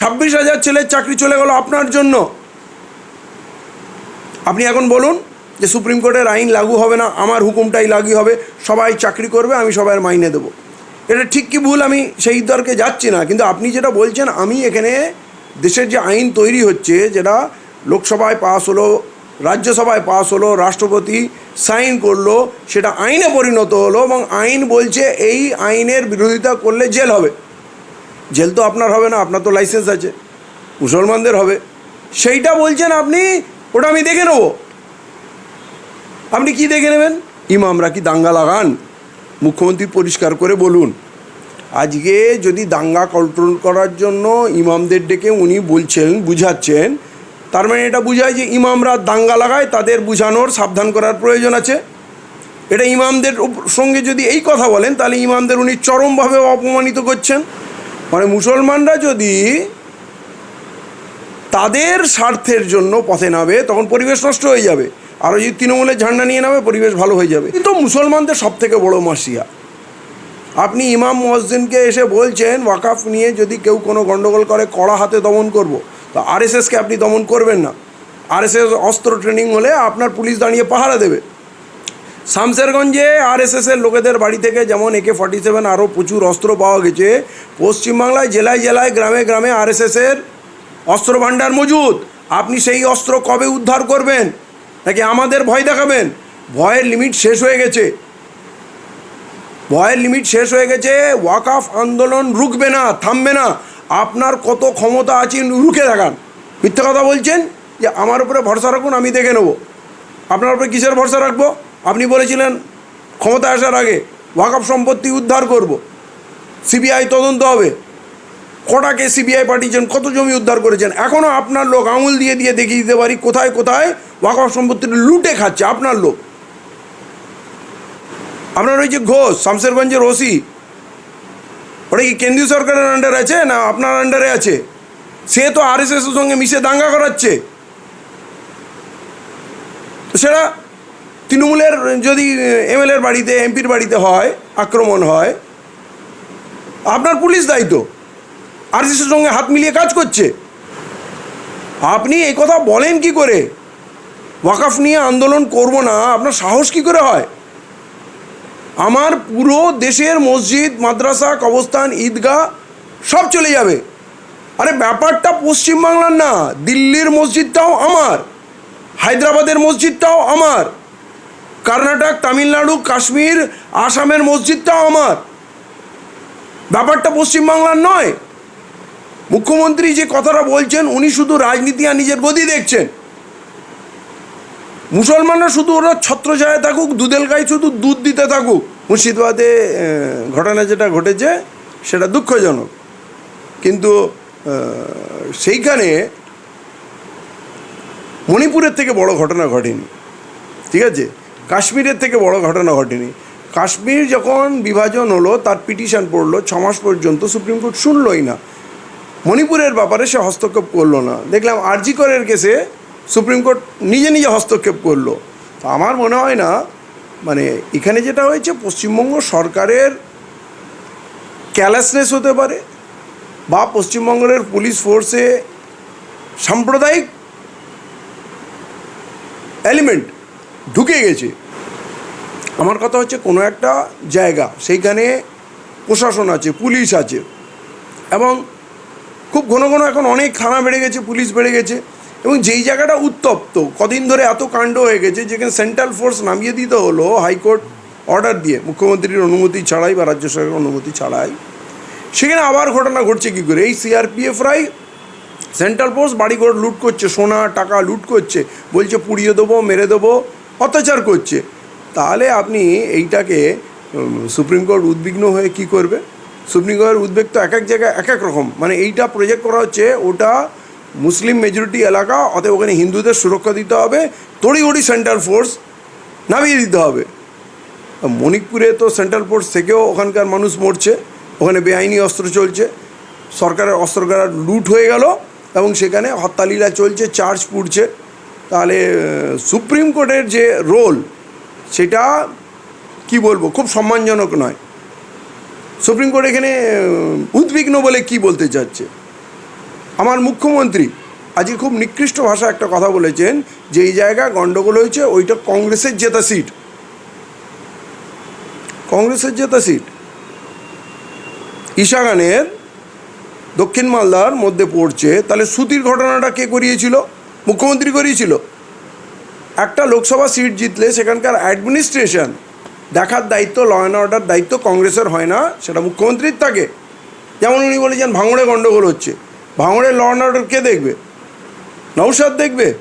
ছাব্বিশ হাজার ছেলের চাকরি চলে গেল আপনার জন্য। আপনি এখন বলুন যে সুপ্রিম কোর্টের আইন লাগু হবে না, আমার হুকুমটাই লাগু হবে, সবাই চাকরি করবে, আমি সবার মাইনে দেবো। এটা ঠিক কি ভুল? আমি সেই দরকে যাচ্ছি না, কিন্তু আপনি যেটা বলছেন, আমি এখানে দেশের যে আইন তৈরি হচ্ছে, যেটা লোকসভায় পাস হলো, রাজ্যসভায় পাস হলো, রাষ্ট্রপতি সাইন করল, সেটা আইনে পরিণত হলো এবং আইন বলছে এই আইনের বিরোধিতা করলে জেল হবে। জেল তো আপনার হবে না, আপনার তো লাইসেন্স আছে। মুসলমানদের হবে। সেইটা বলছেন আপনি, ওটা আমি দেখে নেব। আপনি কি দেখে নেবেন? ইমামরা কি দাঙ্গা লাগান? মুখ্যমন্ত্রী পরিষ্কার করে বলুন। আজকে যদি দাঙ্গা কন্ট্রোল করার জন্য ইমামদের ডেকে উনি বলছেন, বুঝাচ্ছেন, তার মানে এটা বুঝায় যে ইমামরা দাঙ্গা লাগায়, তাদের বুঝানোর, সাবধান করার প্রয়োজন আছে। এটা ইমামদের সঙ্গে যদি এই কথা বলেন, তাহলে ইমামদের উনি চরমভাবে অপমানিত করছেন। মানে মুসলমানরা যদি তাদের স্বার্থের জন্য পথে নামে, তখন পরিবেশ নষ্ট হয়ে যাবে। আর যদি তৃণমূলের ঝান্ডা নিয়ে নামে, পরিবেশ ভালো হয়ে যাবে। কিন্তু মুসলমানদের সব থেকে বড় মাসিয়া। আপনি ইমাম মসজিদকে এসে বলছেন, ওয়াকাফ নিয়ে যদি কেউ কোনো গণ্ডগোল করে, কড়া হাতে দমন করব। তো আরএসএসকে আপনি দমন করবেন না। আরএসএস অস্ত্র ট্রেনিং হলে আপনার পুলিশ দাঁড়িয়ে পাহারা দেবে। শামসেরগঞ্জে আরএসএসের লোকেদের বাড়ি থেকে যেমন একে ফর্টি সেভেন আরও প্রচুর অস্ত্র পাওয়া গেছে, পশ্চিমবাংলায় জেলায় জেলায়, গ্রামে গ্রামে আর আরএসএসের অস্ত্র ভাণ্ডার মজুদ। আপনি সেই অস্ত্র কবে উদ্ধার করবেন? নাকি আমাদের ভয় দেখাবেন? ভয়ের লিমিট শেষ হয়ে গেছে। ভয়ের লিমিট শেষ হয়ে গেছে, ওয়াকাফ আন্দোলন রুখবে না, থামবে না। আপনার কত ক্ষমতা আছে রুখে দেখান। মিথ্যে কথা বলছেন? যে আমার উপরে ভরসা রাখুন, আমি দেখে নেব। আপনার উপরে কিসের ভরসা রাখব? আপনি বলেছিলেন ক্ষমতা আসার আগে ওয়াকাফ সম্পত্তি উদ্ধার করব। সিবিআই তদন্ত হবে। কটাকে সিবিআই পাঠিয়েছেন, কত জমি উদ্ধার করেছেন? এখনও আপনার লোক আঙুল দিয়ে দিয়ে দেখিয়ে দিতে পারি কোথায় কোথায় ওয়াকাফ সম্পত্তি লুটে খাচ্ছে আপনার লোক। আপনার ওই যে ঘোষ শামসেরগঞ্জের ওসি, ওটা কি কেন্দ্রীয় সরকারের আন্ডারে আছে না আপনার আন্ডারে আছে? সে তো আর এস এসের সঙ্গে মিশে দাঙ্গা করাচ্ছে। তো সেটা তৃণমূলের, যদি এমএলএর বাড়িতে, এমপির বাড়িতে হয়, আক্রমণ হয়, আপনার পুলিশ দায়িত্ব। আর এস সঙ্গে হাত মিলিয়ে কাজ করছে। আপনি এই কথা বলেন কি করে? ওয়াকাফ নিয়ে আন্দোলন করব না, আপনার সাহস কি করে হয়? আমার পুরো দেশের মসজিদ, মাদ্রাসা কবস্থান ঈদগাহ সব চলে যাবে। আরে ব্যাপারটা পশ্চিমবাংলার না, দিল্লির মসজিদটাও আমার, হায়দ্রাবাদের মসজিদটাও আমার। কর্ণাটক, তামিলনাড়ু, কাশ্মীর, আসামের মসজিদটাও আমার। ব্যাপারটা পশ্চিমবাংলার নয়। মুখ্যমন্ত্রী যে কথাটা বলছেন, উনি শুধু রাজনীতি আর নিজের গদি দেখছেন। মুসলমানরা শুধু ওরা ছত্রছায়া থাকুক দুধেল গায়ে শুধু দুধ দিতে থাকুক। মুর্শিদাবাদে ঘটনা যেটা ঘটেছে, সেটা দুঃখজনক। কিন্তু সেইখানে মণিপুরের থেকে বড় ঘটনা ঘটেনি। ঠিক আছে? কাশ্মীরের থেকে বড় ঘটনা ঘটেনি। কাশ্মীর যখন বিভাজন হলো, তার পিটিশন পড়ল, ছ মাস পর্যন্ত সুপ্রিম কোর্ট শুনলই না। মণিপুরের ব্যাপারে সে হস্তক্ষেপ করল না। দেখলাম আরজি করের কেসে সুপ্রিম কোর্ট নিজে নিজে হস্তক্ষেপ করল। তো আমার মনে হয় না মানে এখানে যেটা হয়েছে, পশ্চিমবঙ্গ সরকারের ক্যালাসনেস হতে পারে বা পশ্চিমবঙ্গের পুলিশ ফোর্সে সাম্প্রদায়িক এলিমেন্ট ঢুকে গেছে। আমার কথা হচ্ছে কোনো একটা জায়গা, সেইখানে প্রশাসন আছে, পুলিশ আছে, এবং খুব ঘন ঘন এখন অনেক থানা বেড়ে গেছে, পুলিশ বেড়ে গেছে, এবং যেই জায়গাটা উত্তপ্ত, কদিন ধরে এত কাণ্ড হয়ে গেছে, যেখানে সেন্ট্রাল ফোর্স নামিয়ে দিতে হলো হাইকোর্ট অর্ডার দিয়ে, মুখ্যমন্ত্রীর অনুমতি ছাড়াই বা রাজ্য সরকারের অনুমতি ছাড়াই, সেখানে আবার ঘটনা ঘটছে কী করে? এই সিআরপিএফরাই সেন্ট্রাল ফোর্স বাড়িঘর লুট করছে, সোনা, টাকা লুট করছে, বলছে পুড়িয়ে দেবো, মেরে দেবো অত্যাচার করছে। তাহলে আপনি এইটাকে সুপ্রিম কোর্ট উদ্বিগ্ন হয়ে কি করবে? সুপ্রিম কোর্টের উদ্বেগ তো এক এক জায়গায় এক এক রকম। মানে এইটা প্রজেক্ট করা হচ্ছে, ওটা মুসলিম মেজরিটি এলাকা, অতএব ওখানে হিন্দুদের সুরক্ষা দিতে হবে, তড়িঘড়ি সেন্ট্রাল ফোর্স নামিয়ে দিতে হবে। মণিপুরে তো সেন্ট্রাল ফোর্স থেকেও ওখানকার মানুষ মরছে, ওখানে বেআইনি অস্ত্র চলছে। সরকারের অস্ত্রগার লুট হয়ে গেল এবং সেখানে হত্যালীলা চলছে চার্জ পুড়ছে। তাহলে সুপ্রিম কোর্টের যে রোল, সেটা কি বলব? খুব সম্মানজনক নয়। সুপ্রিম কোর্ট এখানে উদ্বিগ্ন বলে কি বলতে চাচ্ছে? আমার মুখ্যমন্ত্রী আজকে খুব নিকৃষ্ট ভাষা একটা কথা বলেছেন যে, এই জায়গায় গণ্ডগোল হয়েছে, ওইটা কংগ্রেসের জেতা সিট। কংগ্রেসের জেতা সিট। ঈশাগানের দক্ষিণ মালদার মধ্যে পড়ছে। তাহলে সুতির ঘটনাটা কে করিয়েছিল? মুখ্যমন্ত্রী করিয়েছিল একটা লোকসভা সিট জিতলে সেখানকার অ্যাডমিনিস্ট্রেশন দেখার দায়িত্ব ল অ্যান্ড অর্ডার দায়িত্ব কংগ্রেসের হয় না, সেটা মুখ্যমন্ত্রীর থাকে। যেমন উনি বলেছেন, ভাঙড়ে গণ্ডগোল হচ্ছে। ভাঙড়ে ল অ্যান্ড অর্ডার কে দেখবে? নৌসাদ দেখবে?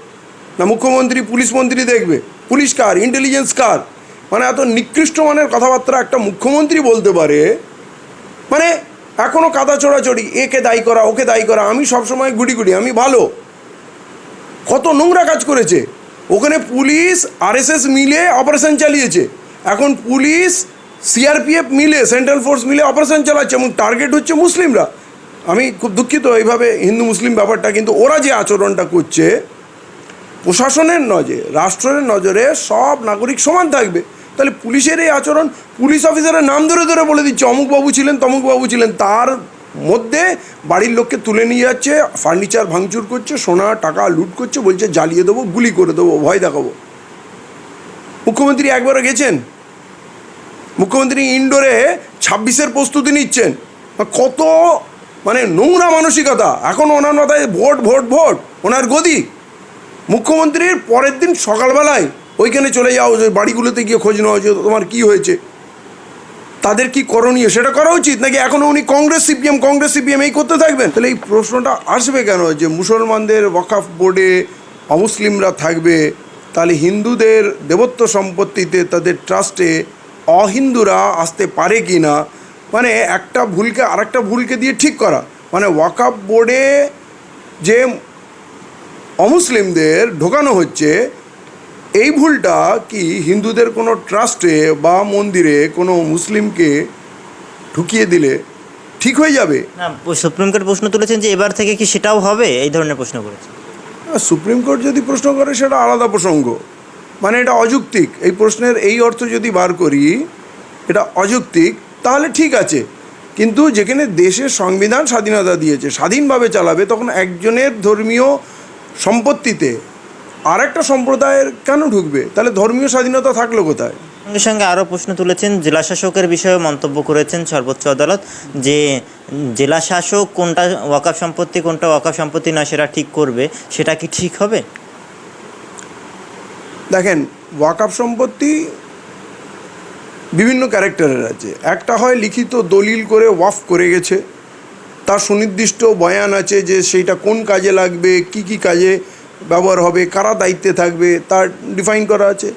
না মুখ্যমন্ত্রী, পুলিশ মন্ত্রী দেখবে? পুলিশ কার? ইন্টেলিজেন্স কার? মানে এত নিকৃষ্ট মানের কথাবার্তা একটা মুখ্যমন্ত্রী বলতে পারে মানে এখনও কাদা চড়াচড়ি একে দায়ী করা, ওকে দায়ী করা, আমি সবসময় গুড়ি গুড়ি আমি ভালো। কত নোংরা কাজ করেছে। ওখানে পুলিশ, আরএসএস মিলে অপারেশন চালিয়েছে। এখন পুলিশ সিআরপিএফ মিলে সেন্ট্রাল ফোর্স মিলে অপারেশন চালাচ্ছে এবং টার্গেট হচ্ছে মুসলিমরা। আমি খুব দুঃখিত এইভাবে হিন্দু মুসলিম ব্যাপারটা, কিন্তু ওরা যে আচরণটা করছে, প্রশাসনের নজরে, রাষ্ট্রের নজরে সব নাগরিক সমান থাকবে। তাহলে পুলিশের এই আচরণ, পুলিশ অফিসারের নাম ধরে ধরে বলে দিচ্ছে, অমুকবাবু ছিলেন, তমুকবাবু ছিলেন, তার মধ্যে বাড়ির লোককে তুলে নিয়ে যাচ্ছে ফার্নিচার ভাঙচুর করছে, সোনা, টাকা লুট করছে, বলছে জ্বালিয়ে দেবো, গুলি করে দেবো, ভয় দেখাবো। মুখ্যমন্ত্রী একবারও গেছেন? মুখ্যমন্ত্রী ইন্ডোরে ছাব্বিশের প্রস্তুতি নিচ্ছেন। কত মানে নোংরা মানসিকতা। এখন ওনার মাথায় ভোট ভোট ভোট, ওনার গদি। মুখ্যমন্ত্রীর পরের দিন সকালবেলায় ওইখানে চলে যাও বাড়িগুলোতে গিয়ে খোঁজ নেওয়া তোমার কী হয়েছে? তাদের কি করণীয়? সেটা করা উচিত? নাকি এখনও উনি কংগ্রেস সিপিএম কংগ্রেস সিপিএম এই করতে থাকবেন? তাহলে এই প্রশ্নটা আসবে কেন? যে মুসলমানদের ওয়াকাফ বোর্ডে অমুসলিমরা থাকবে, তাহলে হিন্দুদের দেবত্ব সম্পত্তিতে তাদের ট্রাস্টে অহিন্দুরা আসতে পারে কি না মানে একটা ভুলকে আরেকটা ভুলকে দিয়ে ঠিক করা। মানে ওয়াকাফ বোর্ডে যে অমুসলিমদের ঢোকানো হচ্ছে এই ভুলটা কি হিন্দুদের কোনো ট্রাস্টে বা মন্দিরে কোনো মুসলিমকে ঢুকিয়ে দিলে ঠিক হয়ে যাবে? না সুপ্রিম কোর্ট প্রশ্ন তুলেছেন যে এবার থেকে কি সেটাও হবে? এই ধরনের প্রশ্ন করেছে সুপ্রিম কোর্ট যদি প্রশ্ন করে সেটা আলাদা প্রসঙ্গ। মানে এটা অযৌক্তিক। এই প্রশ্নের এই অর্থ যদি বার করি এটা অযৌক্তিক তাহলে ঠিক আছে। কিন্তু যেখানে দেশের সংবিধান স্বাধীনতা দিয়েছে স্বাধীনভাবে চালাবে তখন একজনের ধর্মীয় সম্পত্তিতে আর একটা সম্প্রদায়ের কেন ঢুকবে? তাহলে ধর্মীয় স্বাধীনতা থাকল কোথায়? সঙ্গে সঙ্গে আরও প্রশ্ন তুলেছেন জেলা শাসকের বিষয়ে মন্তব্য করেছেন সর্বোচ্চ আদালত যে জেলা শাসক কোনটা ওয়াকাফ সম্পত্তি কোনটা ওয়াকাফ সম্পত্তি না সেটা ঠিক করবে সেটা কি ঠিক হবে? দেখেন ওয়াকাফ সম্পত্তি বিভিন্ন ক্যারেক্টারের আছে। একটা হয় লিখিত দলিল করে ওয়াফ করে গেছে তার সুনির্দিষ্ট বয়ান আছে যে সেইটা কোন কাজে লাগবে কি কি কাজে ব্যবহার হবে, কারা দায়িত্বে থাকবে, তার ডিফাইন করা আছে।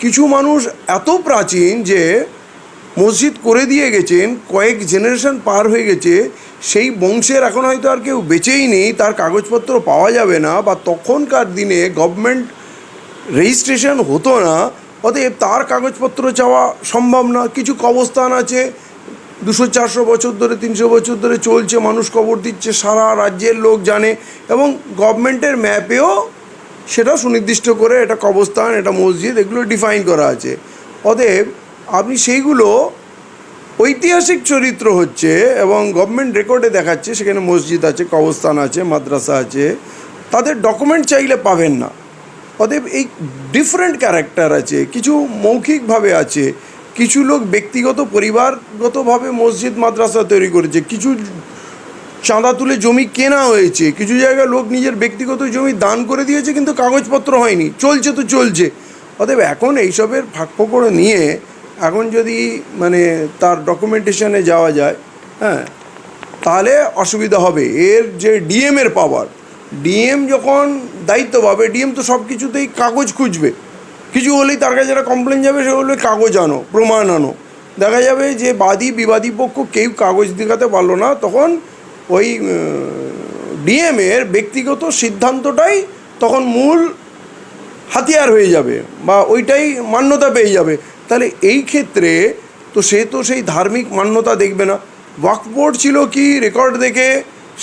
কিছু মানুষ এত প্রাচীন যে মসজিদ করে দিয়ে গেছেন, কয়েক জেনারেশন পার হয়ে গেছে, সেই বংশের এখন হয়তো আর কেউ বেঁচেই নেই, তার কাগজপত্র পাওয়া যাবে না, বা তখনকার দিনে গভর্নমেন্ট রেজিস্ট্রেশন হতো না, অতএব তার কাগজপত্র চাওয়া সম্ভব না। কিছু কবরস্থান আছে দুশো, চারশো বছর ধরে, তিনশো বছর ধরে চলছে, মানুষ কবর দিচ্ছে, সারা রাজ্যের লোক জানে এবং গভর্নমেন্টের ম্যাপেও সেটা সুনির্দিষ্ট করে এটা কবরস্থান, এটা মসজিদ, এগুলো ডিফাইন করা আছে। অতএব আপনি সেইগুলো ঐতিহাসিক চরিত্র হচ্ছে এবং গভর্নমেন্ট রেকর্ডে দেখাচ্ছে, সেখানে মসজিদ আছে, কবরস্থান আছে, মাদ্রাসা আছে, তাদের ডকুমেন্ট চাইলে পাবেন না। অতএব এই ডিফারেন্ট ক্যারেক্টার আছে, কিছু মৌখিকভাবে আছে, কিছু লোক ব্যক্তিগত, পরিবারগতভাবে মসজিদ, মাদ্রাসা তৈরি করেছে। কিছু চাঁদা তুলে জমি কেনা হয়েছে, কিছু জায়গায় লোক নিজের ব্যক্তিগত জমি দান করে দিয়েছে, কিন্তু কাগজপত্র হয়নি। চলছে তো চলছে। অতএব এখন এইসবের ফাঁক করে নিয়ে এখন যদি মানে তার ডকুমেন্টেশনে যাওয়া যায় হ্যাঁ তাহলে অসুবিধা হবে। এর যে ডিএমের পাওয়ার ডিএম যখন দায়িত্ব পাবে ডিএম তো সব কিছুতেই কাগজ খুঁজবে। কিছু হলেই তার কাছে যারা কমপ্লেন যাবে, সে বলবে, কাগজ আনো, প্রমাণ আনো। দেখা যাবে যে বাদী বিবাদী পক্ষ কেউ কাগজ দেখাতে পারল না, তখন ওই ডিএমের ব্যক্তিগত সিদ্ধান্তটাই তখন মূল হাতিয়ার হয়ে যাবে বা ওইটাই মান্যতা পেয়ে যাবে। তাহলে এই ক্ষেত্রে তো সে তো সেই ধার্মিক মান্যতা দেখবে না। ওয়াকফ বোর্ড ছিল কি রেকর্ড দেখে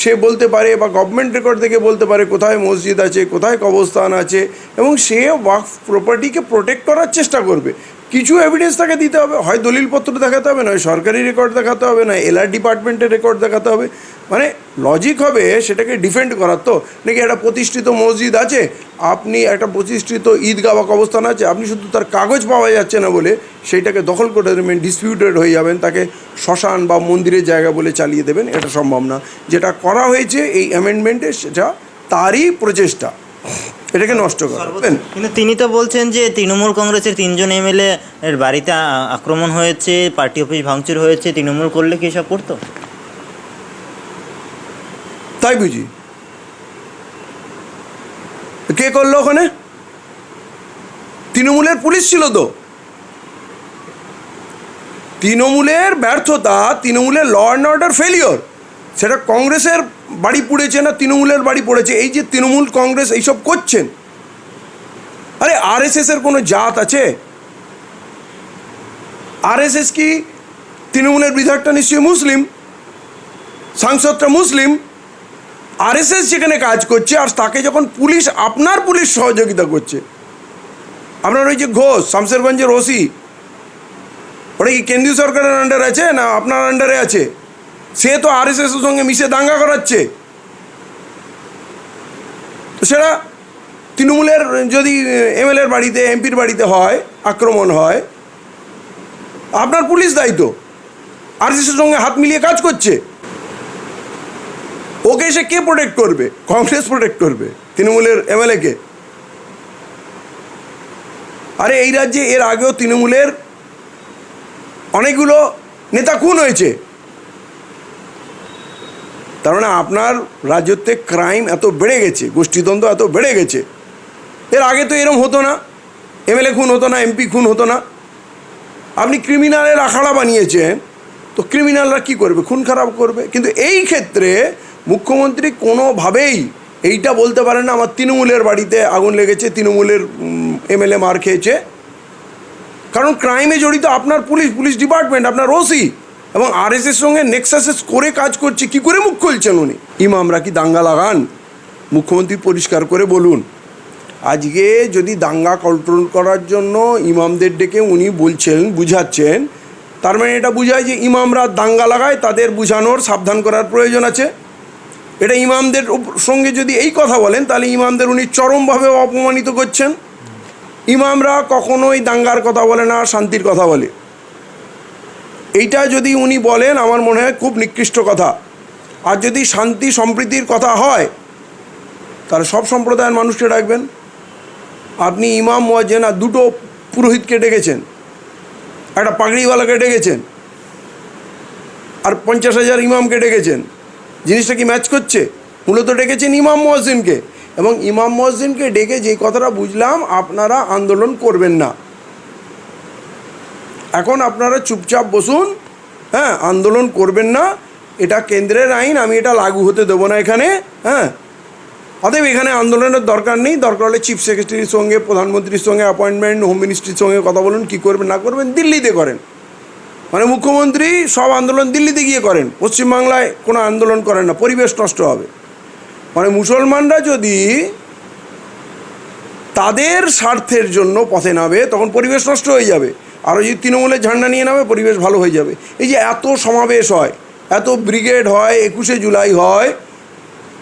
সে বলতে পারে বা গভর্নমেন্ট রেকর্ড থেকে বলতে পারে কোথায় মসজিদ আছে, কোথায় কবরস্থান আছে এবং সে ওয়াকফ প্রপার্টিকে প্রোটেক্ট করার চেষ্টা করবে। কিছু এভিডেন্স তাকে দিতে হবে। হয় দলিলপত্র দেখাতে হবে, নয় সরকারি রেকর্ড দেখাতে হবে, নয় এলআর ডিপার্টমেন্টের রেকর্ড দেখাতে হবে। মানে লজিক হবে সেটাকে ডিফেন্ড করার তো। নাকি একটা প্রতিষ্ঠিত মসজিদ আছে, আপনি একটা প্রতিষ্ঠিত ঈদগাহ বা কবস্থান আছে, আপনি শুধু তার কাগজ পাওয়া যাচ্ছে না বলে সেইটাকে দখল করে দেবেন ডিসপিউটেড হয়ে যাবেন, তাকে শ্মশান বা মন্দিরের জায়গা বলে চালিয়ে দেবেন, এটা সম্ভব না। যেটা করা হয়েছে এই অ্যামেন্ডমেন্টে সেটা তারই প্রচেষ্টা। এটাকে নষ্ট করা। কিন্তু তিনি তো বলছেন যে তৃণমূল কংগ্রেসের তিনজন এমএলএ এর বাড়িতে আক্রমণ হয়েছে পার্টি অফিস ভাঙচুর হয়েছে তৃণমূল করলে কি সব করতো? তাই বুঝি। কে করল ওখানে? তৃণমূলের পুলিশ ছিল তো। তৃণমূলের ব্যর্থতা তৃণমূলের ল অ্যান্ড অর্ডার ফেলিওর সেটা কংগ্রেসের বাড়ি পুড়েছে না, তৃণমূলের বাড়ি পড়েছে? এই যে তৃণমূল কংগ্রেস এইসব করছেন? আরে আরএসএস এর কোনো জাত আছে? আরএসএস কি? তৃণমূলের বিধায়কটা নিশ্চয়ই মুসলিম, সাংসদটা মুসলিম। আরএসএস যেখানে কাজ করছে আর তাকে যখন পুলিশ, আপনার পুলিশ সহযোগিতা করছে। আপনার ওই যে ঘোষ শামসেরগঞ্জের ওসি, ওটা কি কেন্দ্রীয় সরকারের আন্ডারে আছে না আপনার আন্ডারে আছে? সে তো আর আরএসএসের সঙ্গে মিশে দাঙ্গা করাচ্ছে। সেটা তৃণমূলের, যদি এমএলএর বাড়িতে, এমপির বাড়িতে হয়, আক্রমণ হয়, আপনার পুলিশ দায়িত্ব। আরএসএসের সঙ্গে হাত মিলিয়ে কাজ করছে। ওকে এসে কে প্রোটেক্ট করবে? কংগ্রেস প্রোটেক্ট করবে, তৃণমূলের এমএলএকে। আরে এই রাজ্যে এর আগেও তৃণমূলের অনেকগুলো নেতা খুন হয়েছে। তার মানে আপনার রাজ্যতে ক্রাইম এত বেড়ে গেছে, গোষ্ঠীদ্বন্দ্ব এত বেড়ে গেছে, এর আগে তো এরম হতো না। এমএলএ খুন হতো না এমপি খুন হতো না। আপনি ক্রিমিনালের আখাড়া বানিয়েছেন, তো ক্রিমিনালরা কি করবে? খুন খারাপ করবে। কিন্তু এই ক্ষেত্রে মুখ্যমন্ত্রী কোনোভাবেই এইটা বলতে পারেন না, আমার তৃণমূলের বাড়িতে আগুন লেগেছে, তৃণমূলের এমএলএ মার খেয়েছে। কারণ ক্রাইমে জড়িত আপনার পুলিশ পুলিশ ডিপার্টমেন্ট আপনার ওসি এবং আর আরএসএস সঙ্গে নেক্সাসেস করে কাজ করছে। কি করে মুখ খুলছেন উনি? ইমামরা কি দাঙ্গা লাগান। মুখ্যমন্ত্রী পরিষ্কার করে বলুন। আজকে যদি দাঙ্গা কন্ট্রোল করার জন্য ইমামদের ডেকে উনি বলছেন, বুঝাচ্ছেন, তার মানে এটা বোঝায় যে ইমামরা দাঙ্গা লাগায়, তাদের বুঝানোর, সাবধান করার প্রয়োজন আছে। এটা ইমামদের সঙ্গে যদি এই কথা বলেন, তাহলে ইমামদের উনি চরমভাবে অপমানিত করছেন। ইমামরা কখনোই দাঙ্গার কথা বলে না, শান্তির কথা বলে। এইটা যদি উনি বলেন, আমার মনে হয় খুব নিকৃষ্ট কথা। আর যদি শান্তি সম্প্রীতির কথা হয়, তাহলে সব সম্প্রদায়ের মানুষকে ডাকবেন। আপনি ইমাম, মোয়াজ্জেন আর দুটো পুরোহিতকে ডেকেছেন। একটা পাগড়িওয়ালাকে ডেকেছেন। আর পঞ্চাশ হাজার ইমামকে ডেকেছেন। জিনিসটা কি ম্যাচ করছে? মূলত ডেকেছেন ইমাম মহসিনকে এবং ইমাম মহসিনকে ডেকে যে কথাটা বুঝলাম, আপনারা আন্দোলন করবেন না। এখন আপনারা চুপচাপ বসুন হ্যাঁ আন্দোলন করবেন না, এটা কেন্দ্রের আইন, আমি এটা লাগু হতে দেবো না এখানে হ্যাঁ। অতএব এখানে আন্দোলনের দরকার নেই, দরকার হলে চিফ সেক্রেটারির সঙ্গে, প্রধানমন্ত্রীর সঙ্গে অ্যাপয়েন্টমেন্ট হোম মিনিস্ট্রির সঙ্গে কথা বলুন, কী করবেন, না করবেন, দিল্লিতে করেন। মানে মুখ্যমন্ত্রী সব আন্দোলন দিল্লিতে গিয়ে করেন, পশ্চিমবাংলায় কোনো আন্দোলন করেন না, পরিবেশ নষ্ট হবে। মানে মুসলমানরা যদি তাদের স্বার্থের জন্য পথে নামে, তখন পরিবেশ নষ্ট হয়ে যাবে। আর যদি তৃণমূলের ঝান্ডা নিয়ে নামে, পরিবেশ ভালো হয়ে যাবে। এই যে এত সমাবেশ হয়, এত ব্রিগেড হয়, একুশে জুলাই হয়,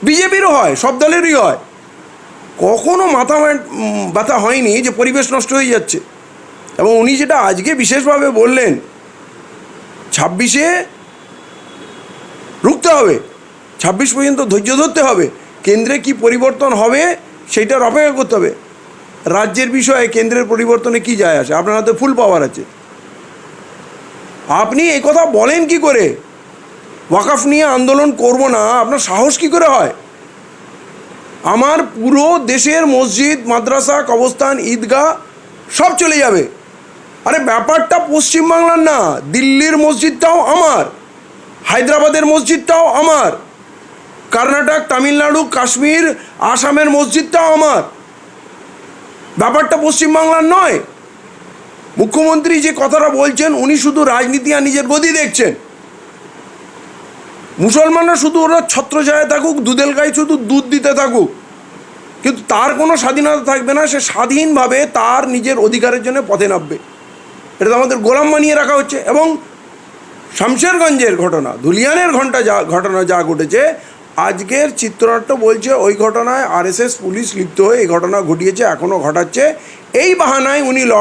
বিজেপিরও হয়, সব দলেরই হয়। কখনো মাথা ব্যথা হয়নি যে পরিবেশ নষ্ট হয়ে যাচ্ছে। এবং উনি যেটা আজকে বিশেষভাবে বললেন, ছাব্বিশে রুখতে হবে, ছাব্বিশ পর্যন্ত ধৈর্য ধরতে হবে। কেন্দ্রে কি পরিবর্তন হবে, সেইটার অপেক্ষা করতে হবে। রাজ্যের বিষয়ে কেন্দ্রের পরিবর্তনে কি যায় আসে? আপনার হাতে ফুল পাওয়ার আছে। আপনি এই কথা বলেন কি করে? ওয়াকাফ নিয়ে আন্দোলন করব না, আপনার সাহস কি করে হয়? আমার পুরো দেশের মসজিদ, মাদ্রাসা কবস্থান ঈদগাহ সব চলে যাবে। আরে ব্যাপারটা পশ্চিমবাংলার না, দিল্লির মসজিদটাও আমার, হায়দ্রাবাদের মসজিদটাও আমার, কর্ণাটক, তামিলনাড়ু, কাশ্মীর, আসামের মসজিদটাও আমার। ব্যাপারটা পশ্চিমবাংলার নয়। মুখ্যমন্ত্রী যে কথাটা বলছেন, উনি শুধু রাজনীতি আর নিজের গদি দেখছেন। মুসলমানরা শুধু ওরা ছত্র ছত্রছায়া থাকুক দুধেল গাই শুধু দুধ দিতে থাকুক। কিন্তু তার কোনো স্বাধীনতা থাকবে না, সে স্বাধীনভাবে তার নিজের অধিকারের জন্য পথে নামবে। এটা তো আমাদের গোলাম বানিয়ে রাখা হচ্ছে। এবং শামশেরগঞ্জের ঘটনা, ধুলিয়ানের ঘণ্টা যা, ঘটনা যা ঘটেছে আজকের চিত্রনাট্য বলছে ওই ঘটনায় আরএসএস, পুলিশ লিপ্ত হয়ে এই ঘটনা ঘটিয়েছে, এখনও ঘটাচ্ছে। এই বাহানায় উনি ল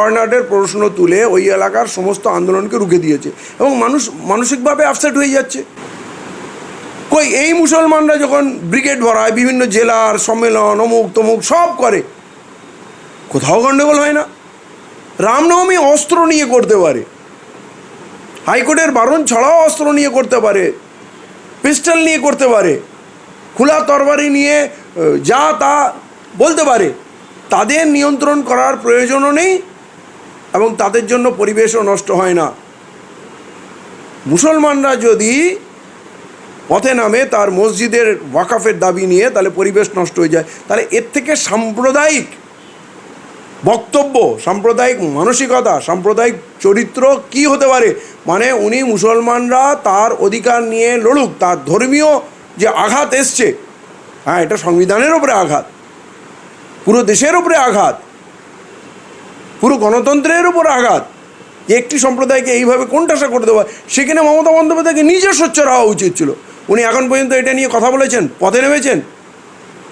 প্রশ্ন তুলে ওই এলাকার সমস্ত আন্দোলনকে রুখে দিয়েছে এবং মানুষ, মানসিকভাবে আপসেট হয়ে যাচ্ছে। কই, এই মুসলমানরা যখন ব্রিগেড ভরায়, বিভিন্ন জেলার সম্মেলন, অমুক তমুক সব করে, কোথাও গণ্ডগোল হয় না। রামনবমী অস্ত্র নিয়ে করতে পারে। হাইকোর্টের বারণ ছাড়াও অস্ত্র নিয়ে করতে পারে। পিস্টল নিয়ে করতে পারে। খোলা তরবারি নিয়ে যা তা বলতে পারে, তাদের নিয়ন্ত্রণ করার প্রয়োজনও নেই এবং তাদের জন্য পরিবেশও নষ্ট হয় না। মুসলমানরা যদি পথে নামে, তার মসজিদের ওয়াকাফের দাবি নিয়ে, তাহলে পরিবেশ নষ্ট হয়ে যায়। তাহলে এর থেকে সাম্প্রদায়িক বক্তব্য, সাম্প্রদায়িক মানসিকতা, সাম্প্রদায়িক চরিত্র কি হতে পারে? মানে উনি মুসলমানরা তার অধিকার নিয়ে লড়ুক, তার ধর্মীয় যে আঘাত এসছে হ্যাঁ এটা সংবিধানের ওপরে আঘাত, পুরো দেশের ওপরে আঘাত, পুরো গণতন্ত্রের ওপর আঘাত, যে একটি সম্প্রদায়কে এইভাবে কোনটাসা করতে পারে সেখানে মমতা বন্দ্যোপাধ্যায়কে নিজে সোচ্চার হওয়া উচিত ছিল। উনি এখন পর্যন্ত এটা নিয়ে কথা বলেছেন, পথে নেমেছেন,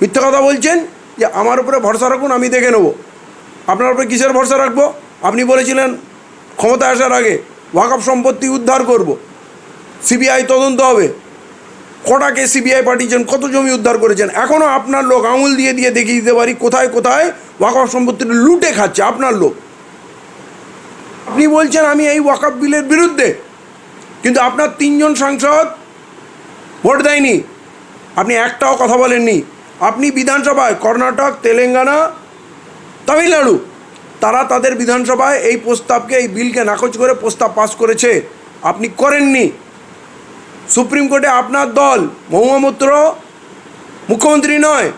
মিথ্যা কথা বলছেন, যে আমার উপরে ভরসা রাখুন, আমি দেখে নেব। আপনার উপরে কিসের ভরসা রাখব? আপনি বলেছিলেন ক্ষমতা আসার আগে ওয়াকফ সম্পত্তি উদ্ধার করব। সিবিআই তদন্ত হবে। কটাকে সিবিআই পাঠিয়েছেন কত জমি উদ্ধার করেছেন? এখনও আপনার লোক আঙুল দিয়ে দিয়ে দেখিয়ে দিতে পারি কোথায় কোথায় ওয়াকফ সম্পত্তিটা লুটে খাচ্ছে, আপনার লোক। আপনি বলছেন আমি এই ওয়াকফ বিলের বিরুদ্ধে, কিন্তু আপনার তিনজন সাংসদ ভোট দেয়নি। আপনি একটাও কথা বলেননি। আপনি বিধানসভায় কর্ণাটক, তেলেঙ্গানা, তামিলনাড়ু, তারা তাদের বিধানসভায় এই প্রস্তাবকে, এই বিলকে নাকচ করে প্রস্তাব পাস করেছে। আপনি করেননি। সুপ্রিম কোর্টে আপনার দল মহুমামূত্র মুখ্যমন্ত্রী নয়।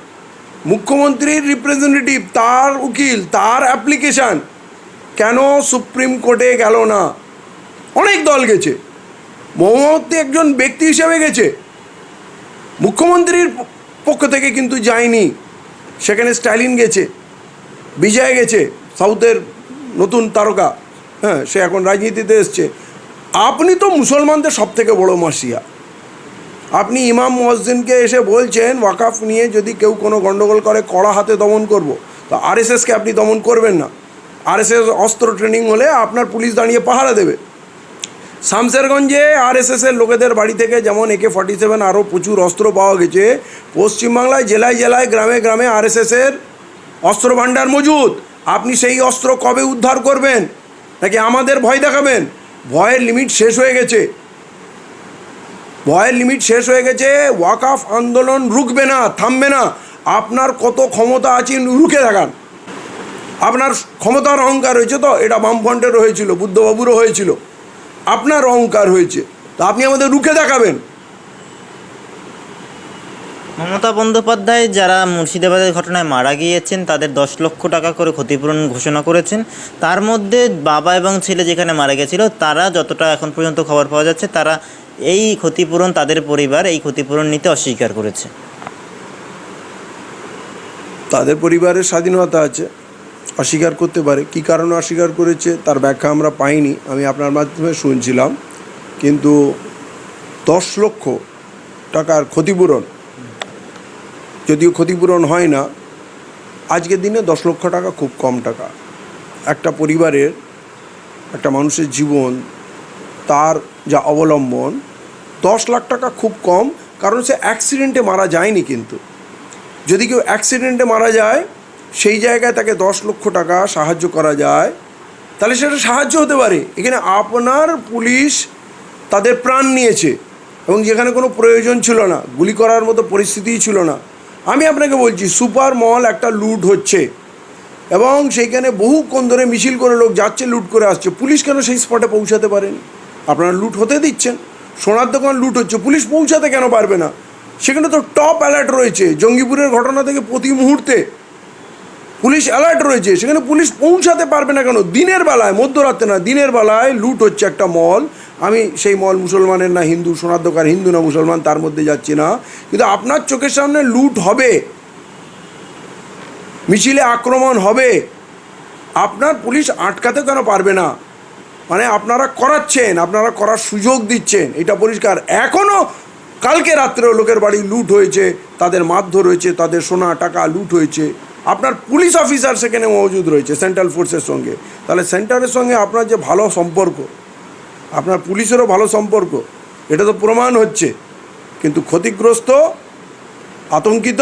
মুখ্যমন্ত্রীর রিপ্রেজেন্টেটিভ তার উকিল, তার অ্যাপ্লিকেশান কেন সুপ্রিম কোর্টে গেল না? অনেক দল গেছে। মহুমামূর্তি একজন ব্যক্তি হিসেবে গেছে। মুখ্যমন্ত্রীর পক্ষ থেকে কিন্তু যায়নি। সেখানে স্টালিন গেছে। বিজয় গেছে। সাউথের নতুন তারকা। হ্যাঁ সে এখন রাজনীতিতে এসছে। আপনি তো মুসলমানদের সব থেকে বড় মাসিয়া আপনি ইমাম মসজিদকে এসে বলছেন, ওয়াকাফ নিয়ে যদি কেউ কোনো গণ্ডগোল করে, কড়া হাতে দমন করব। তো আরএসএসকে আপনি দমন করবেন না। আরএসএস অস্ত্র ট্রেনিং হলে আপনার পুলিশ দাঁড়িয়ে পাহারা দেবে। শামসেরগঞ্জে আরএসএসের লোকেদের বাড়ি থেকে যেমন একে ফর্টি সেভেন আরও প্রচুর অস্ত্র পাওয়া গেছে, পশ্চিমবাংলায় জেলায় জেলায়, গ্রামে গ্রামে আরএসএসের অস্ত্র ভাণ্ডার মজুদ। আপনি সেই অস্ত্র কবে উদ্ধার করবেন? নাকি আমাদের ভয় দেখাবেন? ভয়ের লিমিট শেষ হয়ে গেছে। ভয়ের লিমিট শেষ হয়ে গেছে ওয়াকাফ আন্দোলন রুখবে না, থামবে না। আপনার কত ক্ষমতা আছে, রুখে দেখান। আপনার ক্ষমতার অহংকার হয়েছে তো, এটা বামফ্রন্টেরও হয়েছিল, বুদ্ধবাবুরও হয়েছিল। আপনার অহংকার হয়েছে, তা আপনি আমাদের রুখে দেখাবেন। মমতা বন্দ্যোপাধ্যায় যারা মুর্শিদাবাদের ঘটনায় মারা গিয়েছেন, তাদের দশ লক্ষ টাকা করে ক্ষতিপূরণ ঘোষণা করেছেন। তার মধ্যে বাবা এবং ছেলে যেখানে মারা গেছিল, তারা যতটা এখন পর্যন্ত খবর পাওয়া যাচ্ছে, তারা এই ক্ষতিপূরণ তাদের পরিবার এই ক্ষতিপূরণ নিতে অস্বীকার করেছে। তাদের পরিবারের স্বাধীনতা আছে, অস্বীকার করতে পারে। কী কারণে অস্বীকার করেছে, তার ব্যাখ্যা আমরা পাইনি, আমি আপনার মাধ্যমে শুনছিলাম। কিন্তু দশ লক্ষ টাকার ক্ষতিপূরণ যদিও ক্ষতিপূরণ হয় না, আজকের দিনে দশ লক্ষ টাকা, খুব কম টাকা। একটা পরিবারের, একটা মানুষের জীবন, তার যা অবলম্বন, দশ লাখ টাকা খুব কম, কারণ সে অ্যাক্সিডেন্টে মারা যায়নি কিন্তু। যদি কেউ অ্যাক্সিডেন্টে মারা যায়, সেই জায়গায় তাকে দশ লক্ষ টাকা সাহায্য করা যায়, তাহলে সেটা সাহায্য হতে পারে। এখানে আপনার পুলিশ তাদের প্রাণ নিয়েছে এবং যেখানে কোনো প্রয়োজন ছিল না, গুলি করার মতো পরিস্থিতিই ছিল না। আমি আপনাকে বলছি, সুপার মল একটা লুট হচ্ছে। এবং সেইখানে বহুক্ষণ ধরে মিছিল করে লোক যাচ্ছে, লুট করে আসছে। পুলিশ কেন সেই স্পটে পৌঁছাতে পারেনি? আপনারা লুট হতে দিচ্ছেন। সোনার দোকান লুট হচ্ছে, পুলিশ পৌঁছাতে কেন পারবে না? সেখানে তো টপ অ্যালার্ট রয়েছে, জঙ্গিপুরের ঘটনা থেকে প্রতি মুহূর্তে পুলিশ অ্যালার্ট রয়েছে। সেখানে পুলিশ পৌঁছাতে পারবে না কেন? দিনের বেলায় মধ্যরাত্রে না, দিনের বেলায় লুট হচ্ছে একটা মল আমি সেই মল মুসলমানের না হিন্দু, সোনার দোকান হিন্দু না মুসলমান, তার মধ্যে যাচ্ছি না। কিন্তু আপনার চোখের সামনে লুট হবে। মিছিলে আক্রমণ হবে। আপনার পুলিশ আটকাতে কেন পারবে না? মানে আপনারা করাচ্ছেন, আপনারা করার সুযোগ দিচ্ছেন। এটা পরিষ্কার। এখনও কালকে রাত্রেও লোকের বাড়ি লুট হয়েছে, তাদের মারধর হয়েছে, তাদের সোনা, টাকা লুট হয়েছে। আপনার পুলিশ অফিসার সেখানে মজুদ রয়েছে, সেন্ট্রাল ফোর্সের সঙ্গে। তাহলে সেন্টারের সঙ্গে আপনার যে ভালো সম্পর্ক আপনার পুলিশেরও ভালো সম্পর্ক, এটা তো প্রমাণ হচ্ছে। কিন্তু ক্ষতিগ্রস্ত, আতঙ্কিত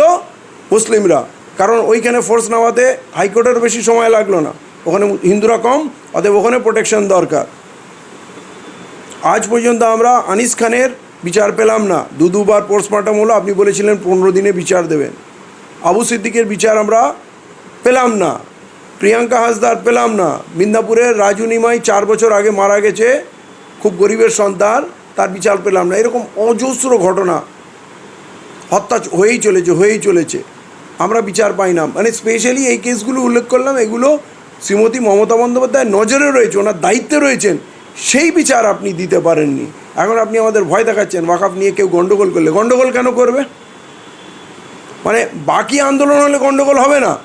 মুসলিমরা, কারণ ওইখানে ফোর্স নেওয়াতে হাইকোর্টের বেশি সময় লাগল না। ওখানে হিন্দুরা কম, অতএব ওখানে প্রোটেকশন দরকার। আজ পর্যন্ত আমরা আনিস খানের বিচার পেলাম না। দু দুবার পোস্টমর্টম হলো, আপনি বলেছিলেন পনেরো দিনে বিচার দেবেন। আবু সিদ্দিকের বিচার আমরা পেলাম না। প্রিয়াঙ্কা হাসদার পেলাম না। মিদনাপুরের রাজু নিমাই চার বছর আগে মারা গেছে। খুব গরিবের সন্তান, তার বিচার পেলাম না। এরকম অজস্র ঘটনা হত্যা হয়েই চলেছে হয়েই চলেছে। আমরা বিচার পাই না। মানে স্পেশালি এই কেসগুলো উল্লেখ করলাম, এগুলো শ্রীমতী মমতা বন্দ্যোপাধ্যায় নজরে রয়েছে, ওনার দায়িত্বে রয়েছেন। সেই বিচার আপনি দিতে পারেননি। এখন আপনি আমাদের ভয় দেখাচ্ছেন, ওয়াকাফ নিয়ে কেউ গণ্ডগোল করলে। গণ্ডগোল কেন করবে? মানে বাকি আন্দোলন হলে গণ্ডগোল হবে না।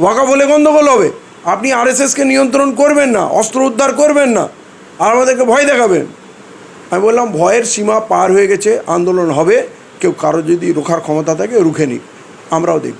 ওয়াকাফ হলে গণ্ডগোল হবে। আপনি আরএসএসকে নিয়ন্ত্রণ করবেন না, অস্ত্র উদ্ধার করবেন না। আর আমাদেরকে ভয় দেখাবেন আমি বললাম, ভয়ের সীমা পার হয়ে গেছে, আন্দোলন হবে। কেউ কারও যদি রোখার ক্ষমতা থাকে, রুখে নিক। আমরাও দেখব।